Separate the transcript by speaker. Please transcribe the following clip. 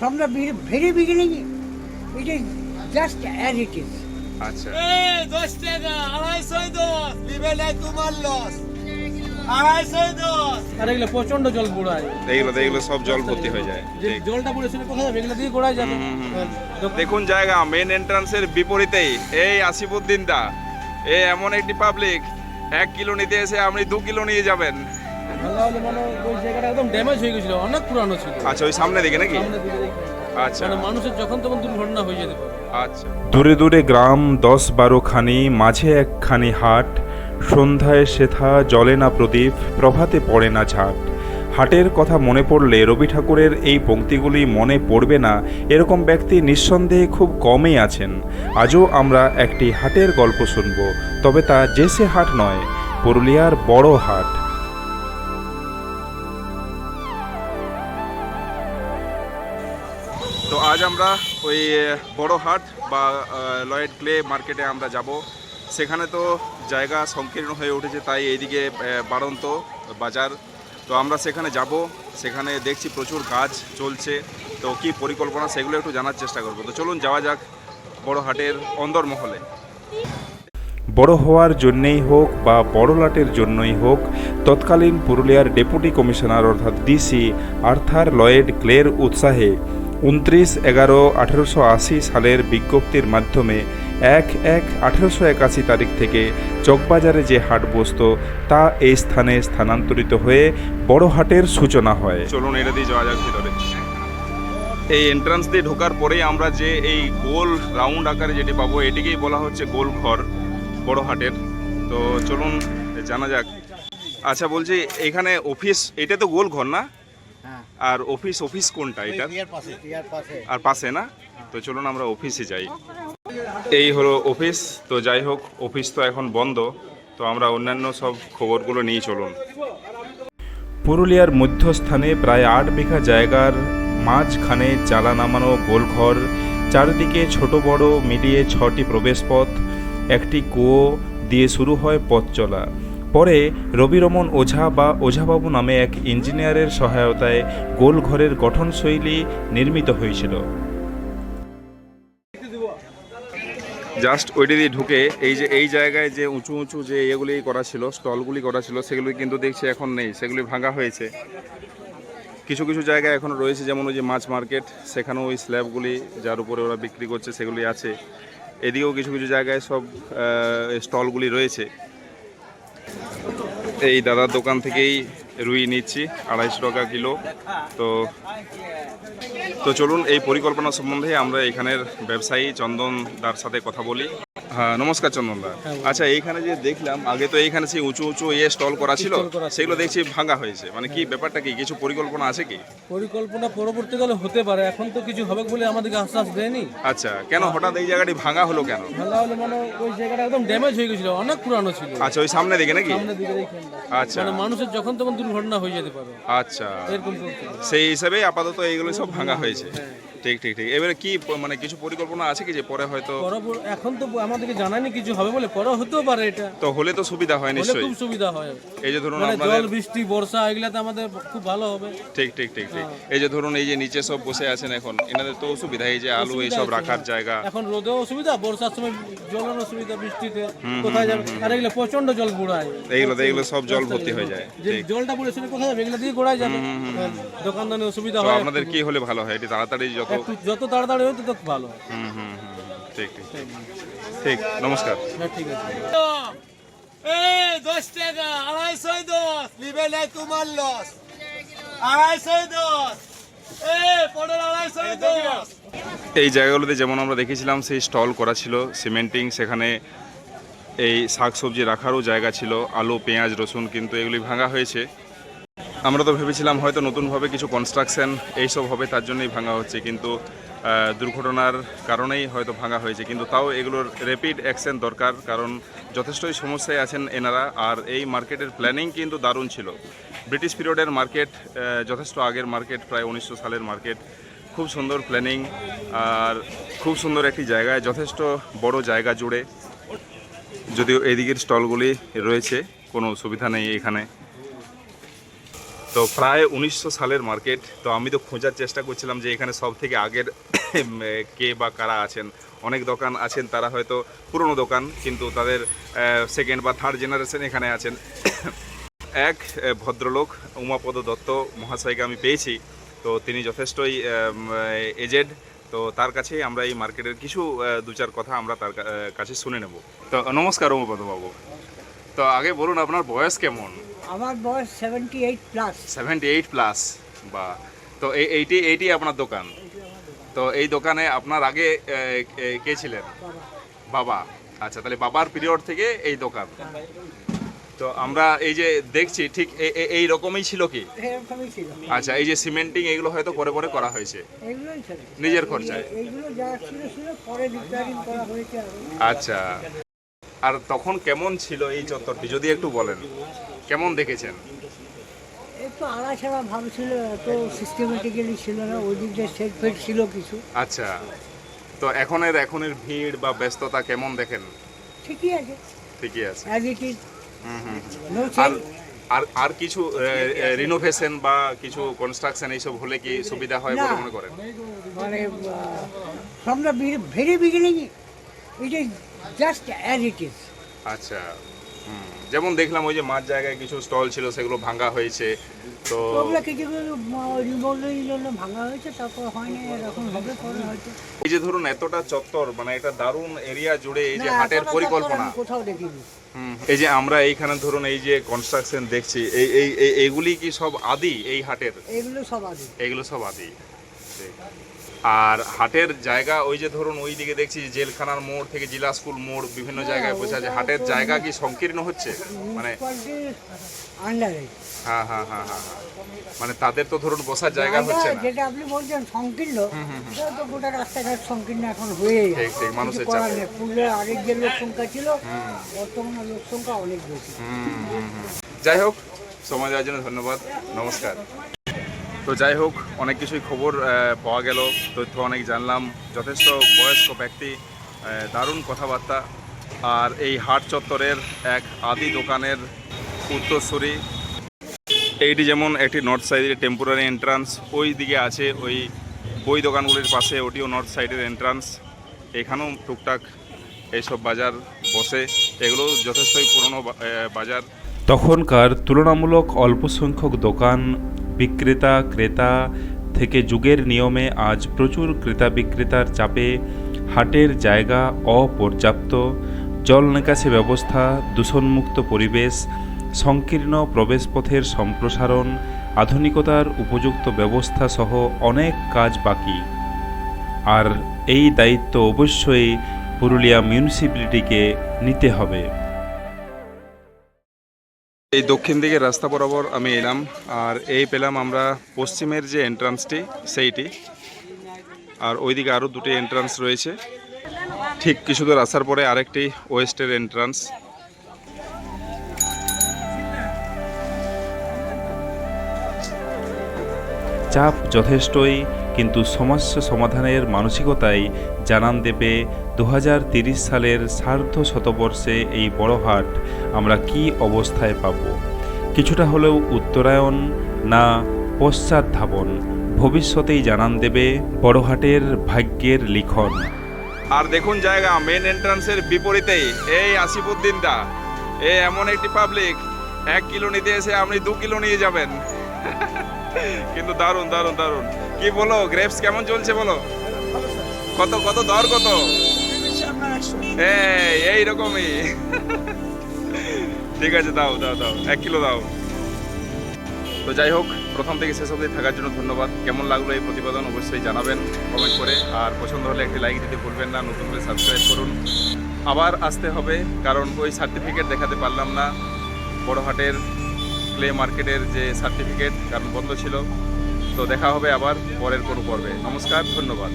Speaker 1: from the very beginning, it is just as it is.
Speaker 2: আচ্ছা।
Speaker 3: এই দশ টাকা তোমার লস আড়াইশোই দশ।
Speaker 4: আর এগুলো প্রচণ্ড জল গোড়ায়
Speaker 2: এইগুলো এইগুলো সব জল ভর্তি হয়ে যায়।
Speaker 4: যে জলটা পড়ে শুনে কোথায় যাবে? এগুলো দিয়ে গোড়ায় যাবে। হ্যাঁ,
Speaker 2: দেখুন জায়গা মেন এন্ট্রান্সের বিপরীতেই। এই আসিফুদ্দিন দা এ এমন একটি পাবলিক এক কিলো নিতে এসে আপনি দু কিলো নিয়ে যাবেন।
Speaker 4: ভাঙা হলে মানে ওই জায়গাটা একদম ড্যামেজ হয়ে গেছিল অনেক পুরানো ছিল।
Speaker 2: আচ্ছা ওই সামনে দিকে নাকি?
Speaker 4: সামনের দিকে দেখি।
Speaker 2: আচ্ছা।
Speaker 4: মানে মানুষের যখন তখন দুর্ঘটনা হয়ে যেতে পারে।
Speaker 2: আচ্ছা। দূরে দূরে গ্রাম দশ বারোখানি মাঝে একখানি হাট। সন্ধ্যায় সেথা জলে না প্রদীপ প্রভাতে পড়ে না ঝাট। হাটের কথা মনে পড়লে রবি ঠাকুরের এই পংক্তিগুলি মনে পড়বে না। এরকম ব্যক্তি নিঃসন্দেহে খুব কমই আছেন। আজও আমরা একটি হাটের গল্প শুনব তবে তা জেসে হাট নয় পুরুলিয়ার বড় হাট। আজ আমরা ওই বড় হাট বা লয়েড ক্লে মার্কেটে আমরা যাব। সেখানে তো জায়গা সংকীর্ণ হয়ে উঠেছে, তাই এইদিকে বাড়ন্ত বাজার। তো আমরা সেখানে যাব, সেখানে দেখছি প্রচুর কাজ চলছে। তো কি পরিকল্পনা সেগুলো একটু জানার চেষ্টা করব। তো চলুন, যাওয়া যাক বড় হাটের অন্দরমহলে। বড় হওয়ার জন্যেই হোক বা বড় লাটের জন্যই হোক, তৎকালীন পুরুলিয়ার ডেপুটি কমিশনার অর্থাৎ ডিসি আর্থার লয়েড ক্লের উৎসাহে উনত্রিশ এগারো আঠেরোশো আশি সালের বিজ্ঞপ্তির মাধ্যমে এক এক আঠেরোশো একাশি তারিখ থেকে চকবাজারে যে হাট বসত, তা এই স্থানে স্থানান্তরিত হয়ে বড় হাটের সূচনা হয়। চলুন এটা দিয়ে যাওয়া যাক ভিতরে। এই এন্ট্রান্স দিয়ে ঢোকার পরেই আমরা যে এই গোল রাউন্ড আকারে যেটি পাবো, এটিকেই বলা হচ্ছে গোল ঘর, বড় হাটের। তো চলুন, জানা যাক। আচ্ছা বলছি এখানে অফিস এটা তো গোল ঘর না? আর অফিস অফিস কোনটা এটা? আর পাশে না? তো চলুন আমরা অফিসে যাই। এই হলো অফিস তো যাই হোক অফিস তো এখন বন্ধ তো আমরা অন্যান্য সব খবরগুলো নিয়ে চলুন। পুরুলিয়ার মধ্যস্থানে প্রায় আট বিঘা জায়গার মাঝখানে চালা নামানো গোলঘর চারিদিকে ছোট বড় মিলিয়ে ছটি প্রবেশপথ একটি কুয়ো দিয়ে শুরু হয় পথ চলা। পরে রবিরমন ওঝা বা ওঝাবাবু নামে এক ইঞ্জিনিয়ারের সহায়তায় গোলঘরের গঠনশৈলী নির্মিত হয়েছিল। জাস্ট ওইটা দিয়ে ঢুকে এই যে, এই জায়গায় যে উঁচু উঁচু যে ইয়েগুলি করা ছিল, স্টলগুলি করা ছিল, সেগুলি কিন্তু দেখছি এখন নেই, সেগুলি ভাঙা হয়েছে। কিছু কিছু জায়গায় এখনও রয়েছে, যেমন ওই যে মাছ মার্কেট, সেখানেও ওই স্ল্যাবগুলি যার উপরে ওরা বিক্রি করছে, সেগুলি আছে। এদিকেও কিছু কিছু জায়গায় সব স্টলগুলি রয়েছে। এই দাদার দোকান থেকেই রুই নিচ্ছি, আড়াইশো টাকা কিলো। তো তো চলুন এই পরিকল্পনা সম্বন্ধে আমরা এখানের ব্যবসায়ী চন্দন দার সাথে কথা বলি। হ্যাঁ নমস্কার চন্দন দা। আচ্ছা এইখানে যে দেখলাম আগে তো এইখানে সেই উঁচু উঁচু ইয়ে স্টল করা ছিল সেগুলো দেখছি ভাঙা হয়েছে। মানে কি ব্যাপারটা কি? কিছু পরিকল্পনা আছে কি?
Speaker 4: পরিকল্পনা পরবর্তীকালে হতে পারে এখন তো কিছু হবে বলে আমাদেরকে আশ্বাস দেয়নি।
Speaker 2: আচ্ছা কেন হঠাৎ এই জায়গাটি ভাঙা হলো কেন?
Speaker 4: ভাঙা হলে মানে ওই জায়গাটা একদম ড্যামেজ হয়ে গেছিল অনেক পুরানো ছিল।
Speaker 2: আচ্ছা ওই সামনে দিকে নাকি?
Speaker 4: সামনের দিকে
Speaker 2: আচ্ছা।
Speaker 4: মানে মানুষের যখন তখন দুর্ঘটনা হয়ে যেতে পারে।
Speaker 2: আচ্ছা।
Speaker 4: এরকম
Speaker 2: সেই হিসাবে আপাতত এইগুলো সব ভাঙা হয়েছে। ঠিক ঠিক ঠিক। এবারে কি মানে কিছু পরিকল্পনা আছে কি যে পরে হয়তো
Speaker 4: এখন তো আমাদেরকে জানায়নি কিছু হবে বলে পরে হতেও পারে এটা।
Speaker 2: তো হলে তো সুবিধা হয় নিশ্চয়ই।
Speaker 4: খুব সুবিধা হয়।
Speaker 2: এই যে ধরুন
Speaker 4: মানে জল বৃষ্টি বর্ষা এগুলাতে আমাদের খুব ভালো হবে।
Speaker 2: ঠিক ঠিক ঠিক ঠিক। এই যে ধরুন এই যে নিচে সব বসে আছেন এখন এনাদের তো অসুবিধা এই যে আলু এইসব
Speaker 4: অসুবিধা
Speaker 2: রাখার জায়গা।
Speaker 4: এখন রোদেও অসুবিধা বর্ষার সময় জলের অসুবিধা বৃষ্টিতে। কোথায় যাবে? আর এগুলো প্রচণ্ড জল গোড়ায়।
Speaker 2: এইগুলো এইগুলো সব জল ভর্তি হয়ে যায়
Speaker 4: যে জলটা পড়ে কোথায় যাবে? এগুলো দিয়ে গোড়ায় যাবে। হ্যাঁ, দোকানদানের অসুবিধা হয়।
Speaker 2: আপনাদের কি হলে ভালো হয়? এটি তাড়াতাড়ি যত
Speaker 4: একটু যত তাড়াতাড়ি হয় তত ভালো
Speaker 2: হুম হুম হুম হুম, ঠিক ঠিক ঠিক। ঠিক নমস্কার।
Speaker 4: হ্যাঁ ঠিক আছে।
Speaker 3: এই দশ টাকা আড়াইশোই দশ নিবে নাই তোমার লস আড়াইশোই দশ। এই
Speaker 2: জায়গাগুলোতে যেমন আমরা দেখেছিলাম সেই স্টল করা ছিল সিমেন্টিং সেখানে এই শাকসবজি রাখারও জায়গা ছিল আলু পেঁয়াজ রসুন কিন্তু এগুলি ভাঙা হয়েছে। আমরা তো ভেবেছিলাম হয়তো নতুনভাবে কিছু কনস্ট্রাকশন এইসব হবে, তার জন্যই ভাঙা হচ্ছে। কিন্তু দুর্ঘটনার কারণেই হয়তো ভাঙা হয়েছে। কিন্তু তাও এগুলোর র্যাপিড অ্যাকশন দরকার, কারণ যথেষ্টই সমস্যায় আছেন এনারা। আর এই মার্কেটের প্ল্যানিং কিন্তু দারুণ ছিল। ব্রিটিশ পিরিয়ডের মার্কেট যথেষ্ট আগের মার্কেট প্রায় উনিশশো সালের মার্কেট খুব সুন্দর প্ল্যানিং আর খুব সুন্দর একটি জায়গায়, যথেষ্ট বড় জায়গা জুড়ে। যদিও এদিকের স্টলগুলি রয়েছে, কোনো অসুবিধা নেই এখানে। তো প্রায় উনিশশো সালের মার্কেট, তো আমি তো খোঁজার চেষ্টা করছিলাম যে এখানে সব থেকে আগের কে বা কারা আছেন। অনেক দোকান আছেন, তারা হয়তো পুরনো দোকান, কিন্তু তাদের সেকেন্ড বা থার্ড জেনারেশন এখানে আছেন। এক ভদ্রলোক, উমাপদ দত্ত মহাশয়কে আমি পেয়েছি। তো তিনি যথেষ্টই এজেড তো তার কাছেই আমরা এই মার্কেটের কিছু দু চার কথা আমরা তার কাছে শুনে নেব। তো নমস্কার উমাপদ বাবু। তো আগে বলুন, আপনার বয়স কেমন?
Speaker 1: আমার বয়স seventy eight plus
Speaker 2: seventy eight plus বা তো এই এইটি এইটি আপনার দোকান। তো এই দোকানে আপনার আগে কে- ছিলেন? বাবা। আচ্ছা তাহলে বাবার পিরিয়ড থেকে এই দোকান। তো আমরা এই যে দেখছি ঠিক এই রকমই ছিল কি?
Speaker 1: এরকমই ছিল।
Speaker 2: আচ্ছা এই যে সিমেন্টিং এগুলো হয়তো পরে পরে করা হয়েছে।
Speaker 1: এগুলোই ছিল।
Speaker 2: নিজের খরচায়। আচ্ছা। আর তখন কেমন ছিল এই চত্বরটি যদি একটু বলেন? কেমন দেখেছেন?
Speaker 1: একটু আড়া ছাড়া ভাব ছিল এত সিস্টেমেটিক্যালি ছিল না ওই দিক দিয়ে সেট ফেট ছিল কিছু।
Speaker 2: আচ্ছা তো এখনের এখনের ভিড় বা ব্যস্ততা কেমন দেখেন?
Speaker 1: ঠিকই আছে।
Speaker 2: ঠিকই আছে।
Speaker 1: অ্যাজ ইট ইজ
Speaker 2: আর আর আর কিছু রিনোভেশন বা কিছু কনস্ট্রাকশন এইসব হলে কি সুবিধা হয় বলে মনে করেন?
Speaker 1: মানে from the very beginning it is just as it is
Speaker 2: আচ্ছা। যেমন দেখলাম ওই যে মাঝ জায়গায় কিছু স্টল ছিল সেগুলো ভাঙা হয়েছে। তো এই যে ধরুন এতটা চত্বর মানে এটা দারুণ এরিয়া জুড়ে এই যে হাটের পরিকল্পনা।
Speaker 1: কোথাও দেখিনি।
Speaker 2: এই যে আমরা এইখানে ধরুন এই যে কনস্ট্রাকশন দেখছি এই এই এই- এইগুলি কি সব আদি এই হাটের?
Speaker 1: এগুলো সব আছে
Speaker 2: এগুলো সব আদি। ঠিক। আর হাটের জায়গা ওই যে ধরুন ওই দিকে দেখছি জেলখানার মোড় থেকে জেলা স্কুল মোড় বিভিন্ন জায়গায় বোঝা যায় হাটের জায়গা কি সংকীর্ণ হচ্ছে? মানে হ্যাঁ হ্যাঁ হ্যাঁ হ্যাঁ হ্যাঁ। মানে তাদের তো ধরুন বসার জায়গা হচ্ছে না।
Speaker 1: যেটা আপনি বলছেন সংকীর্ণ তো গোটা রাস্তাঘাট সংকীর্ণ এখন হয়ে
Speaker 2: ঠিক, ঠিক, মানুষের চাপে।
Speaker 1: আগের যে লোক সংখ্যা ছিল বর্তমানে লোক সংখ্যা অনেক বেশি।
Speaker 2: যাই হোক সময় দেওয়ার জন্য ধন্যবাদ। নমস্কার। তো যাই হোক, অনেক কিছুই খবর পাওয়া গেল, তথ্য অনেক জানলাম, যথেষ্ট বয়স্ক ব্যক্তি দারুণ কথাবার্তা। আর এই হাট চত্বরের এক আদি দোকানের উত্তরসূরি, এইটি যেমন একটি নর্থ সাইডের টেম্পোরারি এন্ট্রান্স ওই দিকে আছে ওই বই দোকানগুলির পাশে, ওটিও নর্থ সাইডের এন্ট্রান্স এখানেও টুকটাক এইসব বাজার বসে, এগুলো যথেষ্টই পুরনো বাজার।
Speaker 5: তখনকার তুলনামূলক অল্প সংখ্যক দোকান বিক্রেতা, ক্রেতা থেকে যুগের নিয়মে আজ প্রচুর ক্রেতা বিক্রেতার চাপে হাটের জায়গা অপর্যাপ্ত, জল নিকাশি ব্যবস্থা, দূষণমুক্ত পরিবেশ, সংকীর্ণ প্রবেশপথের সম্প্রসারণ, আধুনিকতার উপযুক্ত ব্যবস্থা সহ অনেক কাজ বাকি। আর এই দায়িত্ব অবশ্যই পুরুলিয়া মিউনিসিপ্যালিটিকে নিতে হবে।
Speaker 2: এই দক্ষিণ দিকের রাস্তা বরাবর আমি এলাম, আর এই পেলাম আমরা পশ্চিমের যে এন্ট্রান্সটি সেইটি। আর ওইদিকে আরও দুটি এন্ট্রান্স রয়েছে। ঠিক কিছু দূর আসার পরে আরেকটি ওয়েস্টের এন্ট্রান্স
Speaker 5: চাপ যথেষ্টই কিন্তু সমস্যা সমাধানের মানসিকতাই জানান দেবে দু সালের সার্ধ শতবর্ষে এই বড় হাট আমরা কি অবস্থায় পাব? কিছুটা হলেও উত্তরায়ণ না পশ্চাৎধাবন ভবিষ্যতেই জানান দেবে বড়হাটের ভাগ্যের লিখন।
Speaker 2: আর দেখুন জায়গা মেন এন্ট্রান্সের বিপরীতেই এই আসিফুদ্দিনটা এ এমন একটি পাবলিক এক কিলো নিতে এসে আপনি দু কিলো নিয়ে যাবেন। কিন্তু দারুণ দারুণ দারুণ। কি বলো? গ্রেপস কেমন চলছে বলো? কত কত দর কত? এই এই রকমই। ঠিক আছে, দাও দাও দাও, এক কিলো দাও। তো যাই হোক, প্রথম থেকে শেষ অবধি থাকার জন্য ধন্যবাদ। কেমন লাগল এই প্রতিবেদন অবশ্যই জানাবেন কমেন্ট করে। আর পছন্দ হলে একটি লাইক দিতে ভুলবেন না, নতুন করে সাবস্ক্রাইব করুন। আবার আসতে হবে, কারণ ওই সার্টিফিকেট দেখাতে পারলাম না। বড়হাটের প্লে মার্কেটের যে সার্টিফিকেট কারণ বন্ধ ছিল। তো দেখা হবে আবার পরের কোনো পর্বে। নমস্কার ধন্যবাদ।